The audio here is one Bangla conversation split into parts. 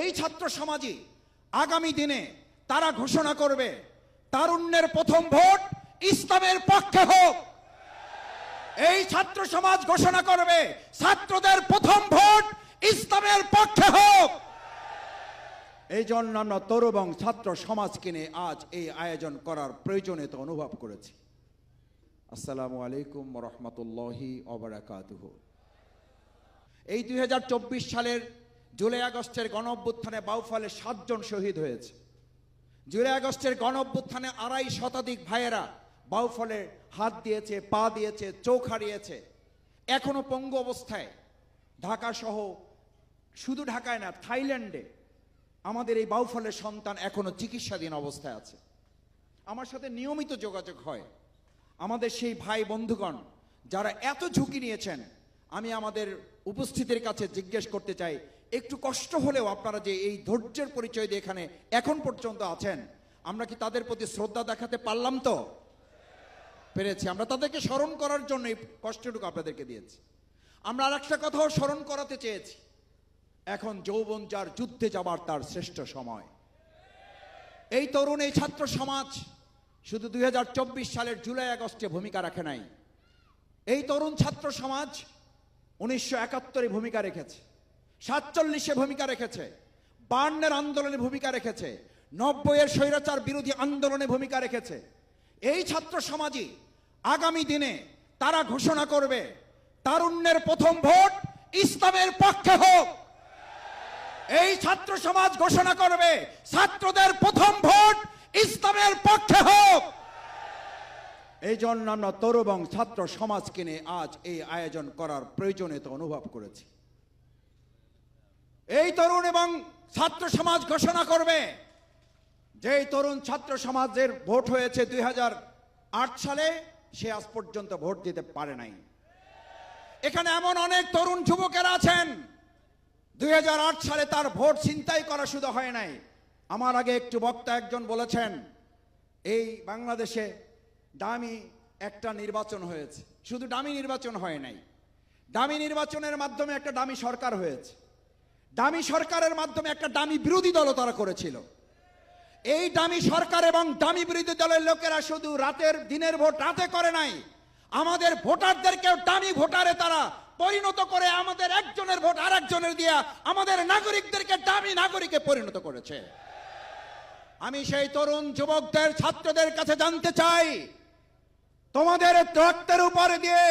এই ছাত্র সমাজই আগামী দিনে তারা ঘোষণা করবে, তারুণ্যের প্রথম ভোট ইসলামের পক্ষে হোক। এই ছাত্র সমাজ ঘোষণা করবে, ছাত্রদের প্রথম ভোট ইসলামের পক্ষে হোক। এই জন্য আমরা তরু এবং ছাত্র সমাজকে নিয়ে আজ এই আয়োজন করার প্রয়োজনীয়তা অনুভব করেছি। আসসালামু আলাইকুম রহমতুল্লাহি অবরাকাতুহ এই দুই হাজার চব্বিশ সালের জুলাই আগস্টের গণ অভ্যুত্থানে বাউফলে সাতজন শহীদ হয়েছে। জুলাই আগস্টের গণ অভ্যুত্থানে আড়াই শতাধিক ভাইয়েরা বাউফলে হাত দিয়েছে, পা দিয়েছে, চোখ হারিয়েছে। এখনও পঙ্গু অবস্থায়। ঢাকা সহ, শুধু ঢাকায় না, থাইল্যান্ডে আমাদের এই বাউফলের সন্তান এখনও চিকিৎসাধীন অবস্থায় আছে। আমার সাথে নিয়মিত যোগাযোগ হয়। আমাদের সেই ভাই বন্ধুগণ, যারা এত ঝুঁকি নিয়েছেন, আমি আমাদের উপস্থিতির কাছে জিজ্ঞেস করতে চাই একটু কষ্ট হলেও আপনারা যে এই ধৈর্যের পরিচয় দিয়ে এখানে এখন পর্যন্ত আছেন, আমরা কি তাদের প্রতি শ্রদ্ধা দেখাতে পারলাম তো? পেরেছি। আমরা তাদেরকে স্মরণ করার জন্য এই কষ্টটুকু আপনাদেরকে দিয়েছি। আমরা আর একটা কথাও স্মরণ করাতে চেয়েছি। এখন যৌবন যার যুদ্ধে যাবার তার শ্রেষ্ঠ সময়। এই তরুণ, এই ছাত্র সমাজ শুধু দুই হাজার চব্বিশ সালের জুলাই আগস্টে ভূমিকা রাখে নাই। এই তরুণ ছাত্র সমাজ উনিশশো একাত্তরে ভূমিকা রেখেছে। সাতচল্লিশে ভূমিকা রেখেছে বার্নের আন্দোলনে ভূমিকা রেখেছে, নব্বইয়ের স্বৈরাচার বিরোধী আন্দোলনে ভূমিকা রেখেছে। এই ছাত্র সমাজই আগামী দিনে তারা ঘোষণা করবে, তারুণ্যের প্রথম ভোট ইসলামের পক্ষে হোক। এই ছাত্র সমাজ ঘোষণা করবে, ছাত্রদের প্রথম ভোট ইসলামের পক্ষে হোক। এই জন্য আমরা তরু এবং ছাত্র সমাজকে নিয়ে আজ এই আয়োজন করার প্রয়োজনীয়তা অনুভব করেছি। এই তরুণ এবং ছাত্র সমাজ ঘোষণা করবে। যে তরুণ ছাত্র সমাজের ভোট হয়েছে দুই হাজার আট সালে, সে আজ পর্যন্ত ভোট দিতে পারে নাই। এখানে এমন অনেক তরুণ যুবকেরা আছেন, দুই হাজার আট সালে তার ভোট ছিনতাই করা শুধু হয় নাই। আমার আগে একটু বক্তা একজন বলেছেন, এই বাংলাদেশে দামি একটা নির্বাচন হয়েছে। শুধু দামি নির্বাচন হয় নাই। দামি নির্বাচনের মাধ্যমে একটা দামি সরকার হয়েছে। দামি সরকারের মাধ্যমে একটা দামি বিরোধী দলও তারা করেছিল। এই দামি সরকার এবং দামি বিরোধী দলের লোকেরা শুধু রাতের, দিনের ভোট রাতে করে নাই। আমাদের ভোটারদেরকেও দামি ভোটারে তারা পরিণত করে আমাদের একজনের ভোট আর একজনের দিয়া আমাদের নাগরিকদেরকে দামি নাগরিকে পরিণত করেছে। আমি সেই তরুণ যুবকদের, ছাত্রদের কাছে জানতে চাই, তোমাদের রক্তের উপরে দিয়ে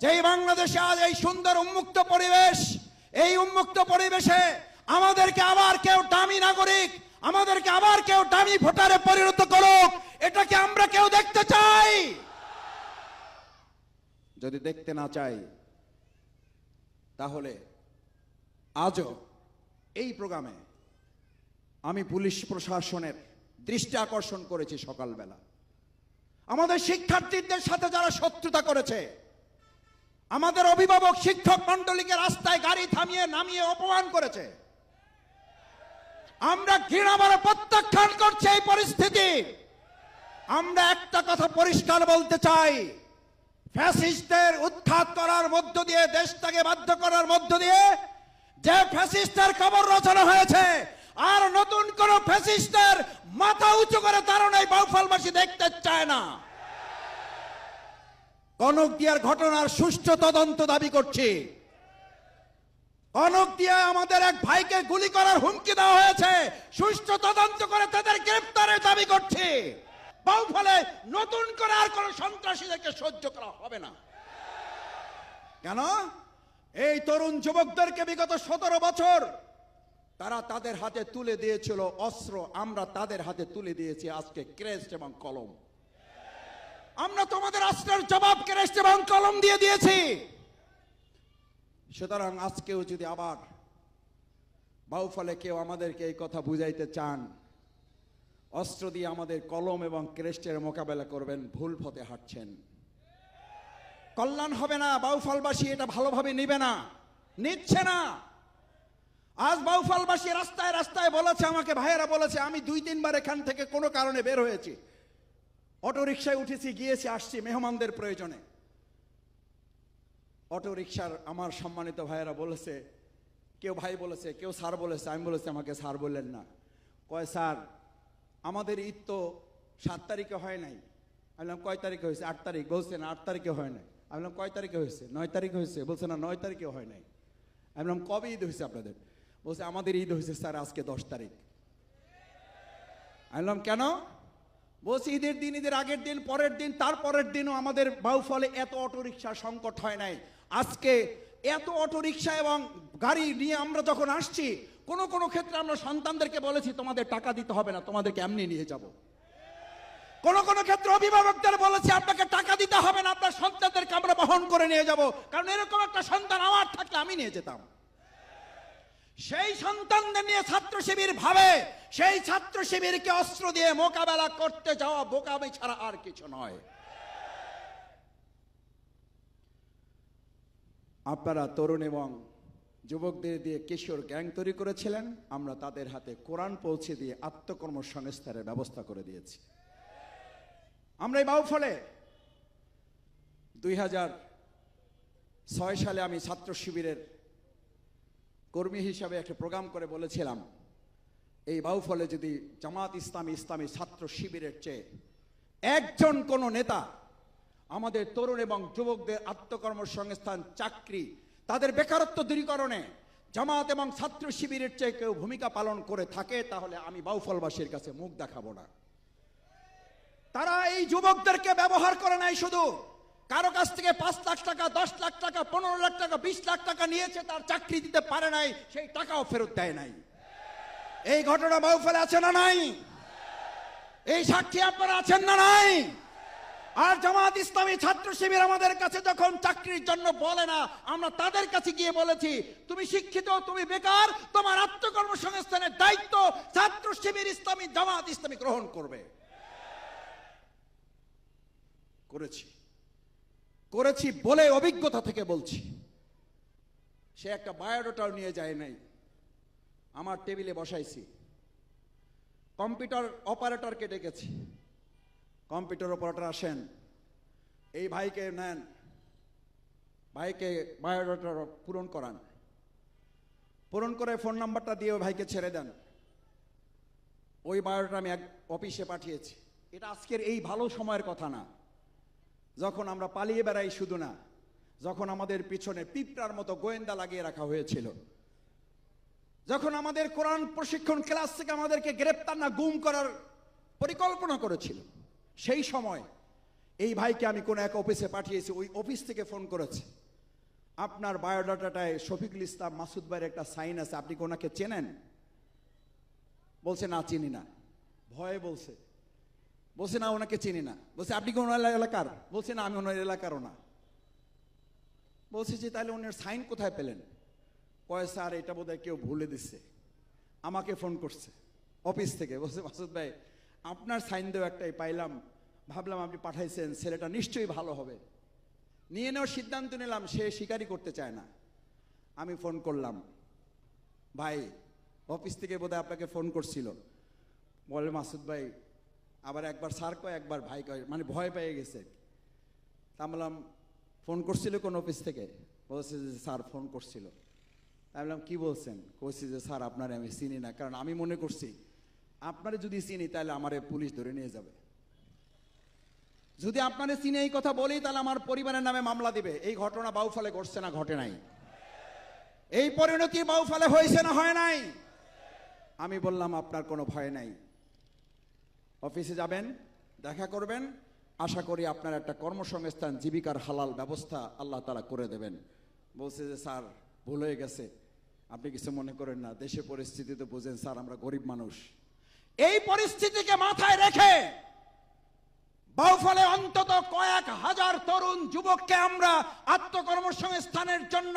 যেই বাংলাদেশে আজ এই সুন্দর উন্মুক্ত পরিবেশ এই উন্মুক্ত পরিবেশে আমাদেরকে আবার কেউ দামি নাগরিক, আমাদেরকে আবার কেউ দামি ভোটারে পরিণত করুক, এটাকে আমরা কেউ দেখতে চাই। যদি দেখতে না চাই, তাহলে আজও এই প্রোগ্রামে আমি পুলিশ প্রশাসনের দৃষ্টি আকর্ষণ করেছি সকালবেলা। আমাদের শিক্ষার্থীদের সাথে যারা শত্রুতা করেছে আমাদের অভিভাবক শিক্ষক মন্ডলীকে রাস্তায় গাড়ি থামিয়ে, নামিয়ে অপমান করেছে। আমরা ঘৃণাভাবে প্রত্যাখ্যান করছি এই পরিস্থিতি। আমরা একটা কথা পরিষ্কার বলতে চাই। ফ্যাসিস্টদের উৎখাত করার মধ্য দিয়ে, দেশটাকে বাধ্য করার মধ্য দিয়ে যে ফ্যাসিস্টের খবর রচনা হয়েছে, আর নতুন কোন ফ্যাসিস্টের মাথা উঁচু করে তারা এই বাউফলবাসী দেখতে চায় না। কনক দিয়ার ঘটনার সুষ্ঠু তদন্ত দাবি করছি। কনক দিয়া আমাদের এক ভাইকে গুলি করার হুমকি দেওয়া হয়েছে। সুষ্ঠু তদন্ত করে তাদের গ্রেফতারের দাবি করছি। বাউফলে নতুন করে আর কোন সন্ত্রাসীদেরকে সহ্য করা হবে না। কেন? এই তরুণ যুবকদেরকে বিগত সতেরো বছর তারা তাদের হাতে তুলে দিয়েছিল অস্ত্র, আমরা তাদের হাতে তুলে দিয়েছি আজকে ক্রেস্ট এবং কলম। আমরা তোমাদের অস্ত্রের জবাব ক্রেস্ট এবং কলম দিয়ে দিয়েছি। সুতরাং আজকেও যদি আবার বাউফলে কেউ আমাদেরকে এই কথা বুঝাইতে চান, অস্ত্র দিয়ে আমাদের কলম এবং ক্রেস্টের মোকাবেলা করবেন, ভুল পথে হাঁটছেন। কল্যাণ হবে না, বাউফলবাসী এটা ভালোভাবে নিবে না, নিচ্ছে না। আজ বাউফলবাসী রাস্তায় রাস্তায় বলেছে আমাকে, ভাইয়েরা বলেছে, আমি দুই তিনবার এখান থেকে কোনো কারণে বের হয়েছি। অটো রিক্সায় উঠেছি, গিয়েছি, আসছি মেহমানদের প্রয়োজনে। অটো রিক্সার আমার সম্মানিত ভাইয়েরা বলেছে, কেউ ভাই বলেছে, কেউ স্যার বলেছে, আমি বলেছি, আমাকে স্যার বললেন না। কয়, স্যার, আমাদের ঈদ তো সাত তারিখে হয় নাই। আমি বললাম, কয় তারিখে হয়েছে? আট তারিখ। বলছেন আট তারিখে হয় নাই। আমি বললাম, কয় তারিখে হয়েছে? নয় তারিখে হয়েছে। বলছে, না, নয় তারিখে হয় নাই। আমি বললাম, কবে ঈদ হয়েছে আপনাদের? বলছে, আমাদের ঈদ হয়েছে, স্যার, আজকে দশ তারিখ। আমি বললাম, কেন? বলছি ঈদের দিন, ঈদের আগের দিন, পরের দিন তার পরের দিনও আমাদের বাউফলে এত অটোরিকশা সংকট হয় নাই। আজকে এত অটোরিকশা এবং গাড়ি নিয়ে আমরা যখন আসছি, কোন কোন ক্ষেত্রে আমরা সন্তানদেরকে বলেছি, তোমাদের টাকা দিতে হবে না, তোমাদেরকে এমনি নিয়ে যাব। কোন কোন ক্ষেত্রে অভিভাবকদের বলেছি, আপনাকে টাকা দিতে হবে না, আপনার সন্তানদেরকে আমরা বহন করে নিয়ে যাব। কারণ এরকম একটা সন্তান আমার থাকলে আমি নিয়ে যেতাম। সেই সন্তানদের নিয়ে ছাত্র শিবির ভাবে, সেই ছাত্র শিবিরকে অস্ত্র দিয়ে মোকাবেলা করতে যাওয়া বোকামি ছাড়া আর কিছু নয়। আপনারা তরুণ এবং যুবকদের দিয়ে কিশোর গ্যাং তৈরি করেছিলেন, আমরা তাদের হাতে কোরআন পৌঁছে দিয়ে আত্মকর্মসংস্থানের ব্যবস্থা করে দিয়েছি। আমরা এই বাউফলে দুই হাজার ছয় সালে আমি ছাত্র শিবিরের কর্মী হিসাবে একটা প্রোগ্রাম করে বলেছিলাম, এই বাউফলে যদি জামাত ইসলামী ইসলামী ছাত্র শিবিরের চেয়ে একজন কোন নেতা আমাদের তরুণ এবং যুবকদের আত্মকর্মসংস্থান, চাকরি, তাদের বেকারত্ব দূরীকরণে জামাত এবং ছাত্র শিবিরের চেয়ে কেউ ভূমিকা পালন করে থাকে, তাহলে আমি বাউফলবাসীর কাছে মুখ দেখাবো না। তারা এই যুবকদেরকে ব্যবহার করে নাই শুধু। কারও কাছ থেকে পাঁচ লাখ টাকা, দশ লাখ টাকা, পনেরো লাখ টাকা, বিশ লাখ টাকা নিয়েছে, তার চাকরি দিতে পারে নাই, সেই টাকাও ফেরত দেয় নাই। এই ঘটনা বাউফলে আছে না নাই? এই সাক্ষী আপনারা আছেন না নাই? আর জামাত ইসলামী ছাত্র শিবির আমাদের কাছে যখন চাকরির জন্য বলে না, আমরা তাদের কাছে গিয়ে বলেছি, তুমি শিক্ষিত, তুমি বেকার, তোমার আত্মকর্মসংস্থানের দায়িত্ব ছাত্র শিবির ইসলামী, জামাত ইসলামী গ্রহণ করবে। করেছি। করেছি বলে অভিজ্ঞতা থেকে বলছি। সে একটা বায়োডাটাও নিয়ে যায় নাই। আমার টেবিলে বসাইছি। কম্পিউটার অপারেটরকে ডেকেছি। কম্পিউটার অপারেটর আসেন। এই ভাইকে নেন। ভাইকে বায়োডাটা পূরণ করান। পূরণ করে ফোন নাম্বারটা দিয়ে ওই ভাইকে ছেড়ে দেন। ওই বায়োডাটা আমি এক অফিসে পাঠিয়েছি। এটা আজকের এই ভালো সময়ের কথা না। যখন আমরা পালিয়ে বেড়াই শুধু না, যখন আমাদের পিছনে পিঁপড়ার মতো গোয়েন্দা লাগিয়ে রাখা হয়েছিল, যখন আমাদের কোরআন প্রশিক্ষণ ক্লাস থেকে আমাদেরকে গ্রেপ্তার না, গুম করার পরিকল্পনা করেছিল, সেই সময় এই ভাইকে আমি কোন এক অফিসে পাঠিয়েছি, ওই অফিস থেকে ফোন করেছে। আপনার বায়োডাটাটায় শফিকুল ইসলাম মাসুদ ভাইয়ের একটা সাইন আছে, আপনি কোনাকে চেনেন? বলছে, না, চিনি না। ভয়ে বলছে বলছে, না, ওনাকে চিনি না। বলছে, আপনি কোন এলাকার? বলছে, না, আমি ওনার এলাকারও না। বলছে যে, তাহলে ওনার সাইন কোথায় পেলেন? কয়, স্যার, এটা বোধহয় কেউ ভুলে দিচ্ছে আমাকে ফোন করছে অফিস থেকে। বলছে, মাসুদ ভাই, আপনার সাইন দেওয়া একটাই পাইলাম। ভাবলাম আপনি পাঠাইছেন, ছেলেটা নিশ্চয়ই ভালো হবে। নিয়ে নেওয়ার সিদ্ধান্ত নিলাম, সে স্বীকারই করতে চায় না। আমি ফোন করলাম। ভাই, অফিস থেকে বোধহয় আপনাকে ফোন করছিল। বলে, মাসুদ ভাই আবার একবার স্যার কয়, একবার ভাই কয় মানে ভয় পেয়ে গেছে। তা বললাম, ফোন করছিল কোন অফিস থেকে? বলছে যে, স্যার, ফোন করছিল। আমি বললাম, কী বলছেন? কইছি যে, স্যার, আপনার আমি চিনি না, কারণ আমি মনে করছি, আপনারে যদি চিনি, তাহলে আমারে পুলিশ ধরে নিয়ে যাবে। যদি আপনারে চিনে এই কথা বলি, তাহলে আমার পরিবারের নামে মামলা দিবে। এই ঘটনা বাউফলে ঘটছে না, ঘটে নাই। এই পরিণতি বাউফলে হয়েছে না, হয় নাই? আমি বললাম, আপনার কোনো ভয় নাই। অফিসে যাবেন, দেখা করবেন। আশা করি আপনার একটা কর্মসংস্থান, জীবিকার হালাল ব্যবস্থা আল্লাহ তালা করে দেবেন। বলছে যে, স্যার, ভুল হয়ে গেছে। আপনি কিছু মনে করেন না। দেশে পরিস্থিতি তো বুঝেন, স্যার, আমরা গরিব মানুষ। এই পরিস্থিতিকে মাথায় রেখে বাউফলে অন্তত কয়েক হাজার তরুণ যুবককে আমরা আত্মকর্মসংস্থানের জন্য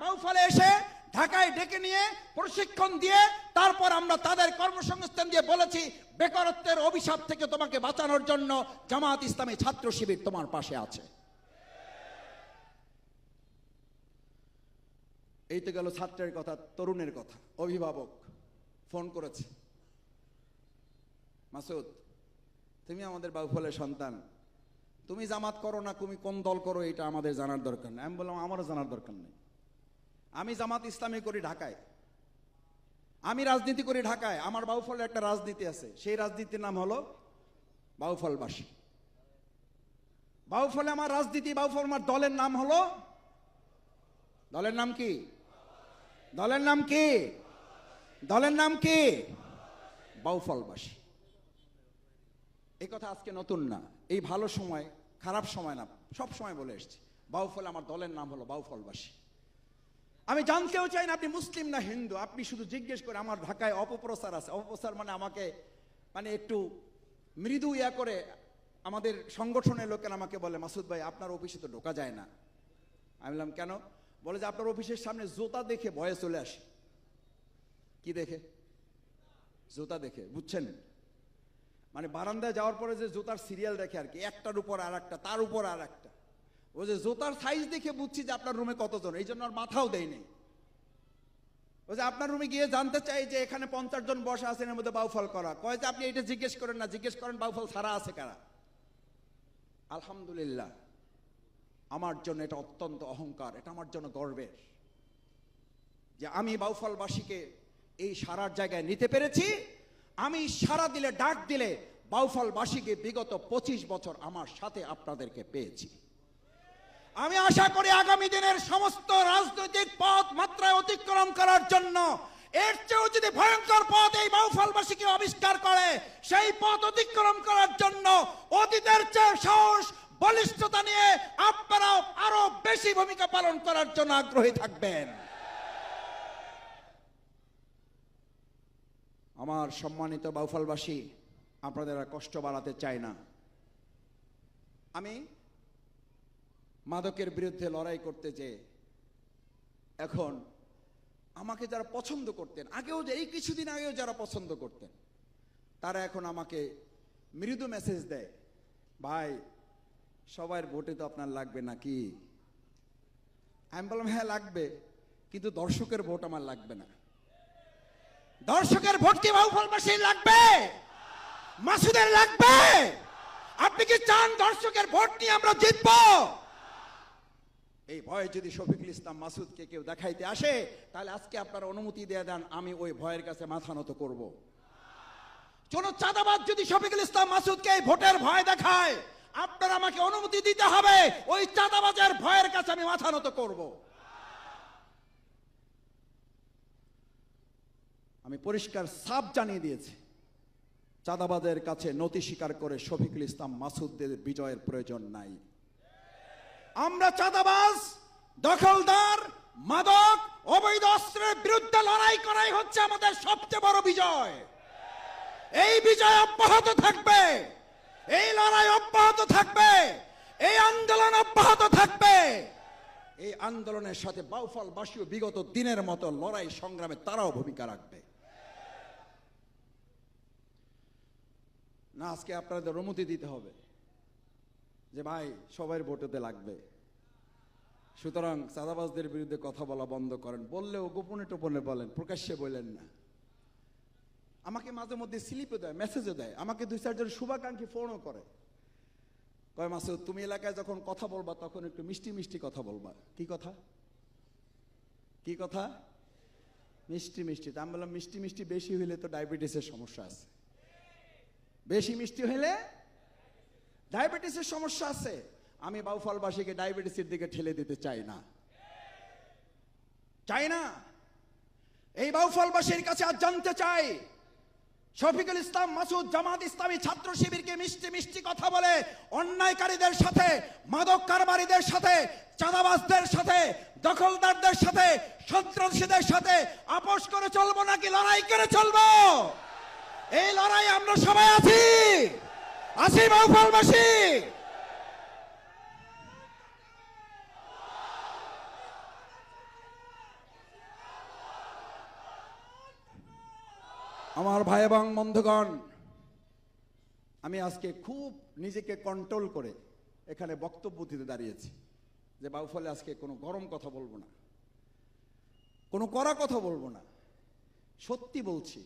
বাউফলে এসে ঢাকায় ডেকে নিয়ে প্রশিক্ষণ দিয়ে তারপর আমরা তাদের কর্মসংস্থান দিয়ে বলেছি, বেকারত্বের অভিশাপ থেকে তোমাকে বাঁচানোর জন্য জামাত ইসলামী ছাত্র শিবির তোমার পাশে আছে। এই তো গেল ছাত্রের কথা, তরুণের কথা। অভিভাবক ফোন করেছে। মাসুদ, তুমি আমাদের বাউফলের সন্তান। তুমি জামাত করো না, তুমি কোন দল করো, এটা আমাদের জানার দরকার নেই। আমি বললাম, আমারও জানার দরকার নেই। আমি জামাত ইসলামী করি ঢাকায়। আমি রাজনীতি করি ঢাকায়। আমার বাউফলের একটা রাজনীতি আছে। সেই রাজনীতির নাম হলো বাউফলবাসী। বাউফলে আমার রাজনীতি, বাউফল আমার দলের নাম হলো দলের নাম কি? দলের নাম কি? দলের নাম কি? বাউফলবাসী। এই কথা আজকে নতুন না। এই ভালো সময়, খারাপ সময় না। সব সময় বলে এসছি। বাউফল আমার দলের নাম হলো বাউফলবাসী। আমি জানতেও চাই না আপনি মুসলিম না হিন্দু। আপনি শুধু জিজ্ঞেস করে আমার ঢাকায় অপপ্রচার আছে। অপপ্রচার মানে আমাকে মানে একটু মৃদু ইয়া করে আমাদের সংগঠনের লোকেরা আমাকে বলে, মাসুদ ভাই, আপনার অফিসে তো ঢোকা যায় না। আমি বললাম, কেন? বলে যে, আপনার অফিসের সামনে জুতা দেখে ভয়ে চলে আসে। কি দেখে? জুতা দেখে, বুঝছেন? মানে বারান্দায় যাওয়ার পরে যে জুতার সিরিয়াল দেখে আর কি, একটার উপর আর একটা তার উপর আর একটা ও যে জুতার সাইজ দেখে বুঝছি যে আপনার রুমে কতজন, এই জন্য আর মাথাও দেয়নি। ও যে আপনার রুমে গিয়ে জানতে চাই যে এখানে পঞ্চাশ জন বসা আছেন, এর মধ্যে বাউফল করা। কয় যে আপনি এটা জিজ্ঞেস করেন না, জিজ্ঞেস করেন বাউফল সারা আছে কারা? আলহামদুলিল্লাহ, আমার জন্য এটা অত্যন্ত অহংকার, এটা আমার জন্য গর্বের যে আমি বাউফলবাসীকে এই সারার জায়গায় নিতে পেরেছি। আমি সারা দিলে, ডাক দিলে বাউফলবাসীকে বিগত পঁচিশ বছর আমার সাথে আপনাদেরকে পেয়েছি। আমি আশা করি আগামী দিনের সমস্ত রাজনৈতিক পথ মাত্রায় অতিক্রম করার জন্য, এর চেয়েও যদি ভয়ঙ্কর পথ এই বাউফলবাসীকে আবিষ্কার করে, সেই পথ অতিক্রম করার জন্য অতীতের চেয়ে সাহস, বলিষ্ঠতা নিয়ে আপনারাও আরও বেশি ভূমিকা পালন করার জন্য আগ্রহী থাকবেন। আমার সম্মানিত বাউফলবাসী, আপনাদের কষ্ট বাড়াতে চাই না। আমি মাদকের বিরুদ্ধে লড়াই করতে যে এখন আমাকে যারা পছন্দ করতেন, আগেও যে, এই কিছুদিন আগেও যারা পছন্দ করতেন, তারা এখন আমাকে মৃদু মেসেজ দেয়, ভাই, সবার ভোটে তো আপনার লাগবে নাকি? আমি বললাম হ্যাঁ লাগবে, কিন্তু দর্শকের ভোট আমার লাগবে না। দর্শকের ভোট কি বাউফলবাসীর লাগবে? মাসুদের লাগবে? আপনি কি চান দর্শকের ভোট নিয়ে আমরা জিতবো? এই ভয়ে যদি শফিকুল ইসলাম মাসুদকে কেউ দেখাইতে আসে, তাহলে আজকে আপনার অনুমতি দিয়ে দেন, আমি ওই ভয়ের কাছে মাথা নত করব। কোন চাঁদাবাদ যদি শফিকুল ইসলাম মাসুদকে এই ভোটের ভয় দেখায়, আপনার আমাকে অনুমতি দিতে হবে, ওই চাঁদাবাজের ভয়ের কাছে আমি মাথা নত করব। আমি পরিষ্কার সাপ জানিয়ে দিয়েছি চাঁদাবাদের কাছে নতি স্বীকার করে শফিকুল ইসলাম মাসুদদের বিজয়ের প্রয়োজন নাই। আমরা চাঁদাবাজ, দখলদার, মাদক, অবৈধ অস্ত্রের বিরুদ্ধে লড়াই করাই হচ্ছে আমাদের সবচেয়ে বড় বিজয়। এই বিজয় অব্যাহত থাকবে। এই লড়াই অব্যাহত থাকবে। এই আন্দোলন অব্যাহত থাকবে। এই আন্দোলনের সাথে বাউফল বাসীয় বিগত দিনের মতো লড়াই সংগ্রামে তারাও ভূমিকা রাখবে। না, আজকে আপনাদের অনুমতি দিতে হবে। যে ভাই, সবাই ভোটেতে লাগবে। সুতরাং চাঁদাবাজদের বিরুদ্ধে কথা বলা বন্ধ করেন। বললেও গোপনে টোপনে বলেন, প্রকাশ্যে বললেন না। আমাকে মাঝে মধ্যে স্লিপও দেয়, মেসেজও দেয়। আমাকে দুই চারজন শুভাকাঙ্ক্ষী ফোনও করে। কয় মাসে তুমি এলাকায় যখন কথা বলবা, তখন একটু মিষ্টি মিষ্টি কথা বলবা। কি কথা? কি কথা? মিষ্টি মিষ্টি। তা আমি বললাম, মিষ্টি মিষ্টি বেশি হইলে তো ডায়াবেটিসের সমস্যা আছে। বেশি মিষ্টি হইলে ডায়াবেটিসের সমস্যা আছে। আমি বাউফলবাসীকে ডায়াবেটিসের দিকে ঠেলে দিতে চাই না। চাই না। এই বাউফলবাসীর কাছে আজ জানতে চাই, শফিকুল ইসলাম মাসুদ জামাত ইসলামী ছাত্র শিবিরকে মিষ্টি মিষ্টি কথা বলে অন্যায়কারীদের সাথে, মাদক কারবারিদের সাথে, চাঁদাবাজদের সাথে, দখলদারদের সাথে, সন্ত্রাসীদের সাথে আপোষ করে চলবো নাকি লড়াই করে চলবো? এই লড়াই আমরা সবাই আছি। আছি বাউফলবাসী আমার ভাই এবং বন্ধুগণ, আমি আজকে খুব নিজেকে কন্ট্রোল করে এখানে বক্তব্য দিতে দাঁড়িয়েছি যে বাউফলে আজকে কোনো গরম কথা বলব না, কোনো কড়া কথা বলব না। সত্যি বলছি,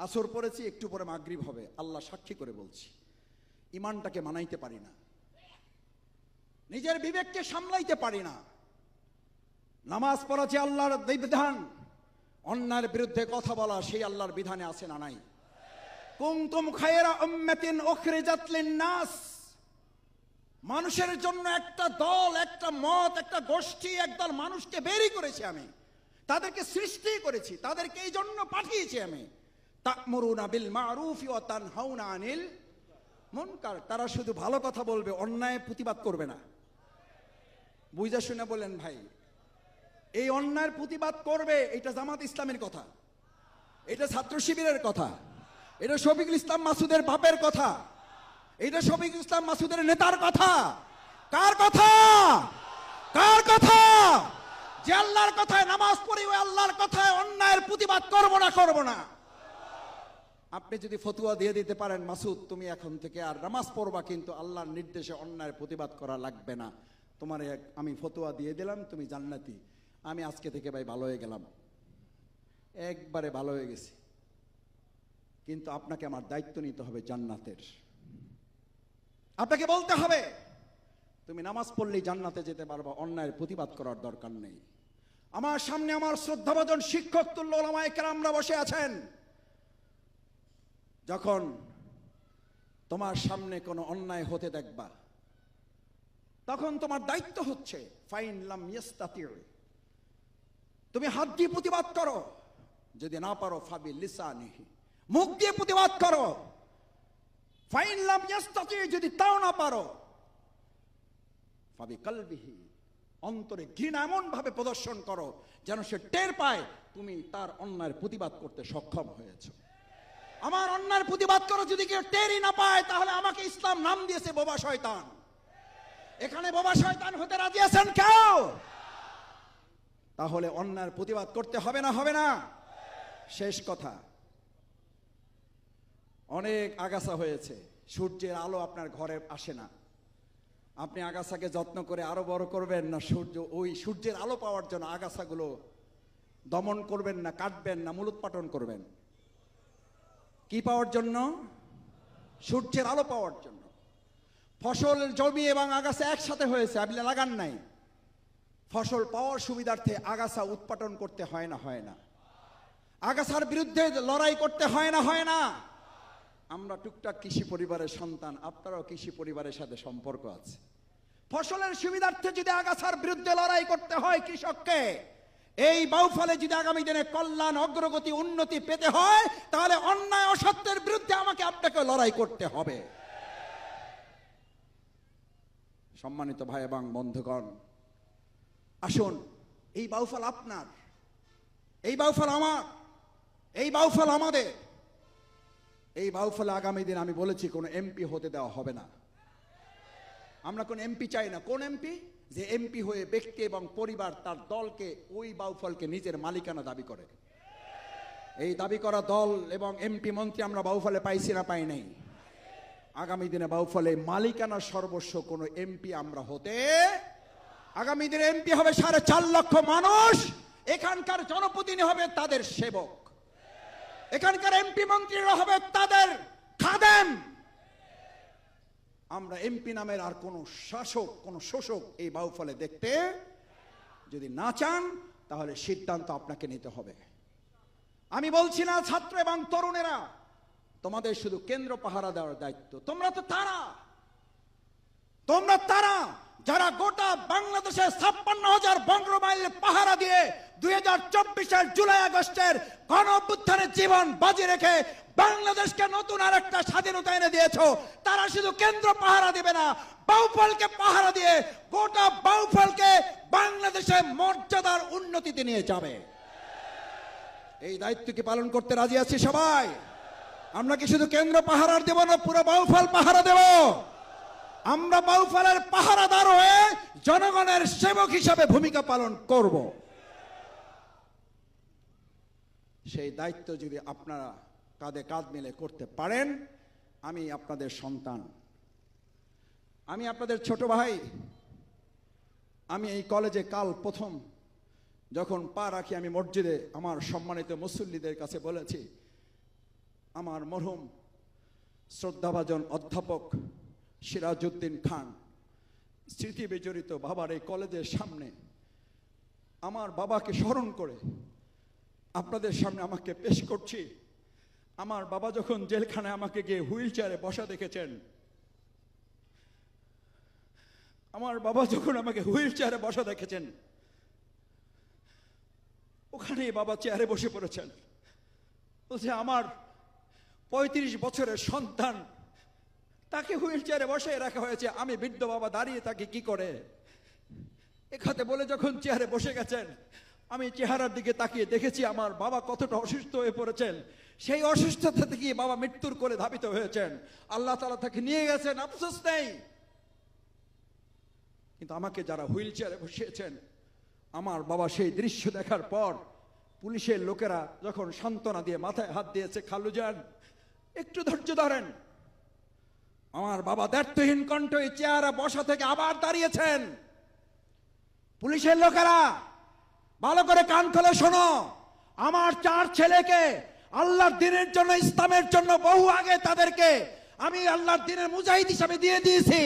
আসর পড়েছি, একটু পরে মাগরিব হবে, আল্লাহ সাক্ষী করে বলছি। ইমানটাকে মানাইতে পারি না। নিজের বিবেককে সামলাইতে পারি না। নামাজ পড়া যে আল্লাহর বিধান, অন্যায়ের বিরুদ্ধে কথা বলা সেই আল্লাহর বিধানে আছে না নাই। কুমতুম লিন-নাস। মানুষের জন্য একটা দল, একটা মত, একটা গোষ্ঠী, একদল মানুষকে বেরি করেছি আমি। তাদেরকে সৃষ্টি করেছি, তাদেরকে এই জন্য পাঠিয়েছি আমি। তা'মুরুনা বিল মারুফ ওয়া তানহাউনা আনিল মুনকার তারা শুধু ভালো কথা বলবে, অন্যায় প্রতিবাদ করবে না। বুঝা শুনে বলেন, ভাই, এই অন্যায়ের প্রতিবাদ করবে, এটা জামাত ইসলামের কথা। এটা ছাত্র শিবিরের কথা। এটা শফিকুল ইসলাম মাসুদের বাপের কথা। এটা শফিকুল ইসলাম মাসুদের নেতার কথা। কার কথা? কার কথা? যে আল্লাহর কথায় নামাজ পড়ি, ওই আল্লাহর কথায় অন্যায়ের প্রতিবাদ করব না করব না। আপনি যদি ফতুয়া দিয়ে দিতে পারেন, মাসুদ, তুমি এখন থেকে আর নামাজ পড়বা, কিন্তু আল্লাহর নির্দেশে অন্যায়ের প্রতিবাদ করা লাগবে না। তোমার আমি ফতুয়া দিয়ে দিলাম, তুমি জান্নাতি। আমি আজকে থেকে ভাই ভালো হয়ে গেলাম। একবারে ভালো হয়ে গেছি। কিন্তু আপনাকে আমার দায়িত্ব নিতে হবে জান্নাতের। আপনাকে বলতে হবে, তুমি নামাজ পড়লেই জান্নাতে যেতে পারবা, অন্যায়ের প্রতিবাদ করার দরকার নেই। আমার সামনে আমার শ্রদ্ধাভাজন শিক্ষক, তুল্য ওলামায়ে কেরামরা বসে আছেন। যখন তোমার সামনে কোনো অন্যায় হতে দেখবা, তখন তোমার দায়িত্ব হচ্ছে, ফাইন লাম তুমি হাত দিয়ে প্রতিবাদ করো, যদি না পারো ফাবি লিসানিহি। মুখ দিয়ে প্রতিবাদ করো, ফাইন লাম যদি তাও না পারো, ফাবি কলবিহি, অন্তরে ঘৃণা এমন ভাবে প্রদর্শন করো, যেন সে টের পায় তুমি তার অন্যায়ের প্রতিবাদ করতে সক্ষম হয়েছো। আমার অন্যায়ের প্রতিবাদ করো যদি কেউ টেরই না পায়, তাহলে আমাকে ইসলাম নাম দিয়েছে বোবা শয়তান। এখানে বোবা শয়তান হতে রাজি আছেন কেউ? তাহলে অন্যায়ের প্রতিবাদ করতে হবে না হবে না? শেষ কথা। অনেক আগাছা হয়েছে, সূর্যের আলো আপনার ঘরে আসে না। আপনি আগাছাকে যত্ন করে আরও বড় করবেন না সূর্য, ওই সূর্যের আলো পাওয়ার জন্য আগাছাগুলো দমন করবেন না, কাটবেন না, মূলোৎপাটন করবেন। কি পাওয়ার জন্য? সূর্যের আলো পাওয়ার জন্য। ফসল জমি এবং আগাছা একসাথে হয়েছে, আপনি লাগান নাই। ফসল পাওয়ার সুবিধার্থে আগাছা উৎপাদন করতে হয় না হয় না। আগাছার বিরুদ্ধে লড়াই করতে হয় না হয় না। আমরা টুকটাক কৃষি পরিবারের সন্তান, আপনারাও কৃষি পরিবারের সাথে সম্পর্ক আছে। ফসলের সুবিধার্থে যদি আগাছার বিরুদ্ধে লড়াই করতে হয় কৃষককে এই বাউফলে যদি আগামী দিনে কল্যাণ, অগ্রগতি, উন্নতি পেতে হয়, তাহলে অন্যায়, অসত্যের বিরুদ্ধে আমাকে আপনাকে লড়াই করতে হবে। সম্মানিত ভাই এবং বন্ধুগণ, আসুন, এই বাউফল আপনার, এই বাউফল আমার, এই বাউফল আমাদের। এই বাউফলে আগামী দিন আমি বলেছি, কোনো এমপি হতে দেওয়া হবে না। আমরা কোন এমপি চাই না। কোন এমপি? যে এমপি হয়ে ব্যক্তি এবং পরিবার তার দলকে ওই বাউফলকে নিজের মালিকানা দাবি করে। এই দাবি করা দল এবং এমপি মন্ত্রী আমরা বাউফলে পাইছি না, পাই নাই। আগামী দিনে বাউফলে মালিকানা সর্বস্ব কোনো এমপি আমরা হতে আগামী দিনে এমপি হবে সাড়ে চার লক্ষ মানুষ। এখানকার জনপ্রতিনিধি হবে তাদের সেবক। এখানকার এমপি মন্ত্রীরা হবে তাদের খাদেম। আমরা এমপি নামের আর কোন শাসক, কোন শোষক এই বাউফলে দেখতে যদি না চান, তাহলে সিদ্ধান্ত আপনাকে নিতে হবে। আমি বলছি না ছাত্র এবং তরুণেরা, তোমাদের শুধু কেন্দ্র পাহারা দেওয়ার দায়িত্ব। তোমরা তো তারা। তোমরা তারা যারা গোটা বাংলাদেশের ছাপ্পান্ন হাজার বঙ্গ মাইল পাহারা দিয়ে দুই হাজার চব্বিশের জুলাই আগস্টের গণ জীবন বাজি রেখে বাংলাদেশকে নতুন আর একটা স্বাধীনতা এনে দিয়েছ। তারা শুধু কেন্দ্র পাহারা দেবে না, বাউফলকে পাহারা দিয়ে গোটা বাউফলকে বাংলাদেশের মর্যাদার উন্নতিতে নিয়ে যাবে। এই দায়িত্ব কি পালন করতে রাজি আছি সবাই? আমরা কি শুধু কেন্দ্র পাহারার দেব না, পুরো বাউফল পাহারা দেব? আমরা বাউফলের পাহারাদার হয়ে জনগণের সেবক হিসাবে ভূমিকা পালন করব। সেই দায়িত্ব যদি আপনারা কাঁধে কাঁধ মিলে করতে পারেন, আমি আপনাদের সন্তান। আমি আপনাদের ছোট ভাই, আমি এই কলেজে কাল প্রথম যখন পা রাখি আমি মসজিদে, আমার সম্মানিত মুসল্লিদের কাছে বলেছি, আমার মরহুম শ্রদ্ধাভাজন অধ্যাপক সিরাজউদ্দিন খান, স্মৃতি বিজড়িত বাবার এই কলেজের সামনে আমার বাবাকে স্মরণ করে আপনাদের সামনে আমাকে পেশ করছি। আমার বাবা যখন জেলখানায় আমাকে গিয়ে হুইল চেয়ারে বসা দেখেছেন, আমার বাবা যখন আমাকে হুইল চেয়ারে বসা দেখেছেন, ওখানেই বাবা চেয়ারে বসে পড়েছেন। বলছে, আমার পঁয়ত্রিশ বছরের সন্তান, তাকে হুইল চেয়ারে বসে রাখা হয়েছে। আমি বৃদ্ধ বাবা, দাঁড়িয়ে তাকে কি করে? এখাতে বলে যখন চেয়ারে বসে গেছেন, আমি চেহারার দিকে তাকিয়ে দেখেছি, আমার বাবা কতটা অসুস্থ হয়ে পড়েছেন। সেই অসুস্থতা থেকে বাবা মৃত্যুর করে ধাবিত হয়েছেন। আল্লাহ তালা তাকে নিয়ে গেছেন, আফসোস নেই। কিন্তু আমাকে যারা হুইল চেয়ারে বসিয়েছেন, আমার বাবা সেই দৃশ্য দেখার পর পুলিশের লোকেরা যখন সান্ত্বনা দিয়ে মাথায় হাত দিয়েছে, খালু যান, একটু ধৈর্য ধরেন। আমার বাবা দ্ব্যর্থহীন কণ্ঠ এই চেয়ারে বসা থেকে আবার দাঁড়িয়েছেন। পুলিশের লোকেরা, ভালো করে কান খুলে শোনো। আমার চার ছেলেকে আল্লাহর দিনের জন্য, ইসলামের জন্য বহু আগে তাদেরকে আমি আল্লাহর দিনের মুজাহিদ হিসাবে দিয়ে দিয়েছি।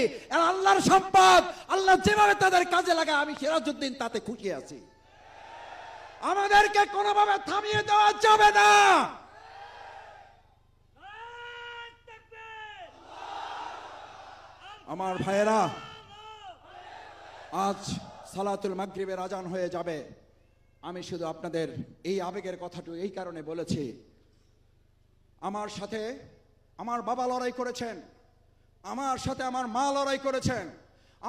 আল্লাহর সম্পদ, আল্লাহ যেভাবে তাদের কাজে লাগায়, আমি সিরাজউদ্দিন তাতে খুশি আছি। আমাদেরকে কোনোভাবে থামিয়ে দেওয়া যাবে না। আমার ভাইয়েরা, আজ সালাতুল মাগরিবের আজান হয়ে যাবে। আমি শুধু আপনাদের এই আবেগের কথাটু এই কারণে বলেছি আমার সাথে আমার বাবা লড়াই করেছেন। আমার সাথে আমার মা লড়াই করেছেন।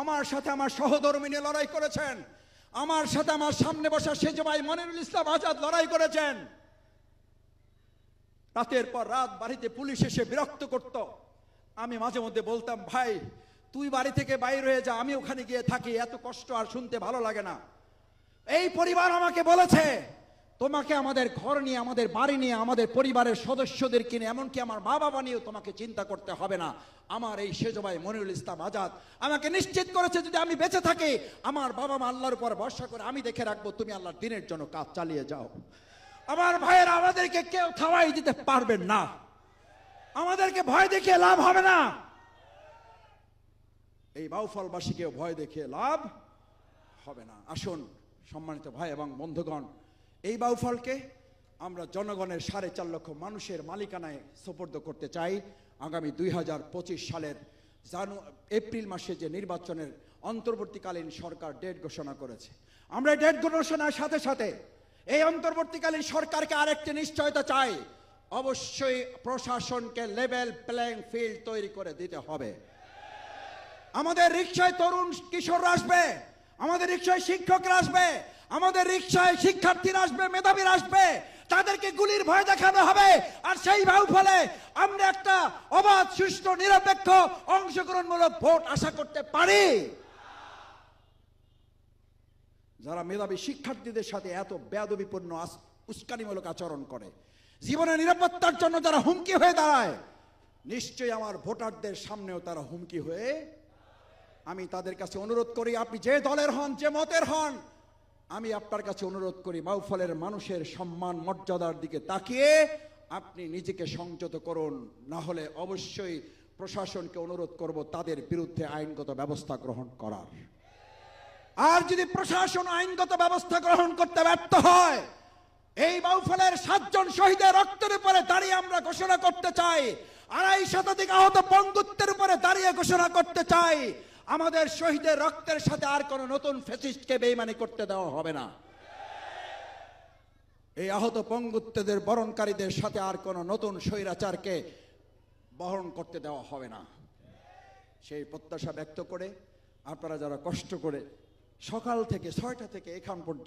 আমার সাথে আমার সহধর্মিনী লড়াই করেছেন। আমার সাথে আমার সামনে বসা সেজ ভাই মনিরুল ইসলাম আজাদ লড়াই করেছেন। রাতের পর রাত বাড়িতে পুলিশ এসে বিরক্ত করত। আমি মাঝে মধ্যে বলতাম, ভাই, তুই বাড়ি থেকে বাইর হয়ে যা, আমি ওখানে গিয়ে থাকি, এত কষ্ট আর শুনতে ভালো লাগে না। এই পরিবার আমাকে বলেছে তোমাকে আমাদের ঘর নিয়ে, আমাদের বাড়ি নিয়ে, আমাদের পরিবারের সদস্যদের কিনে, এমনকি আমার বাবা নিয়েও তোমাকে চিন্তা করতে হবে না। আমার এই সেজবাই মনিরুল ইসলাম আজাদ আমাকে নিশ্চিত করেছে যদি আমি বেঁচে থাকি, আমার বাবা মা আল্লাহর উপর ভরসা করে আমি দেখে রাখব তুমি আল্লাহর দিনের জন্য কাজ চালিয়ে যাও। আমার ভাইয়ের, আমাদেরকে কেউ থাওয়াই দিতে পারবেন না। আমাদেরকে ভয় দেখিয়ে লাভ হবে না। এই বাউফলবাসীকেও ভয় দেখিয়ে লাভ হবে না। আসুন, সম্মানিত ভাই এবং বন্ধুগণ এই বাউফলকে আমরা জনগণের সাড়ে চার লক্ষ মানুষের মালিকানায় সোপর্দ করতে চাই। আগামী দুই হাজার পঁচিশ সালের জানু, এপ্রিল মাসে যে নির্বাচনের অন্তর্বর্তীকালীন সরকার ডেট ঘোষণা করেছে। আমরা ডেট ঘোষণার সাথে সাথে এই অন্তর্বর্তীকালীন সরকারকে আরেকটি নিশ্চয়তা চাই। অবশ্যই প্রশাসনকে লেভেল প্লেয়িং ফিল্ড তৈরি করে দিতে হবে। আমাদের রিক্সায় তরুণ কিশোররা আসবে, আমাদের রিক্সায় শিক্ষকরা আসবে আমাদের রিক্সায় শিক্ষার্থীরা আসবে, মেধাবীরা আসবে, তাদেরকে গুলির ভয় দেখানো হবে। আর সেই ভাব ফলে আমরা একটা অবাধ, সুষ্ঠু, নিরপেক্ষ অংশগ্রহণমূলক ভোট আশা করতে পারি। যারা মেধাবী শিক্ষার্থীদের সাথে এত বেদবিপূর্ণ উস্কানিমূলক আচরণ করে জীবনের নিরাপত্তার জন্য যারা হুমকি হয়ে দাঁড়ায়, নিশ্চয়ই আমার ভোটারদের সামনেও তারা হুমকি হয়ে, আমি তাদের কাছে অনুরোধ করি, আপনি যে দলের হন, যে মতের হন আমি আপনার কাছে অনুরোধ করি, বাউফলের মানুষের সম্মান, মর্যাদার দিকে তাকিয়ে আপনি নিজেকে সংযত করুন। না হলে অবশ্যই প্রশাসনকে অনুরোধ করব তাদের বিরুদ্ধে আইনগত ব্যবস্থা গ্রহণ করার। আর যদি প্রশাসন আইনগত ব্যবস্থা গ্রহণ করতে ব্যর্থ হয়, এই বাউফলের সাতজন শহীদের রক্তের উপরে দাঁড়িয়ে আমরা ঘোষণা করতে চাই, আড়াই শতাধিক আহত বন্ধুত্বের উপরে দাঁড়িয়ে ঘোষণা করতে চাই আমাদের শহীদের রক্তের সাথে আর কোন নতুন ফেসিস্টকে বেইমানি করতে দেওয়া হবে না। এই আহত পঙ্গুত্বদের বরণকারীদের সাথে আর কোন নতুন স্বৈরাচারকে বহন করতে দেওয়া হবে না। সেই প্রত্যাশা ব্যক্ত করে আপনারা যারা কষ্ট করে সকাল থেকে ছয়টা থেকে এখান পর্যন্ত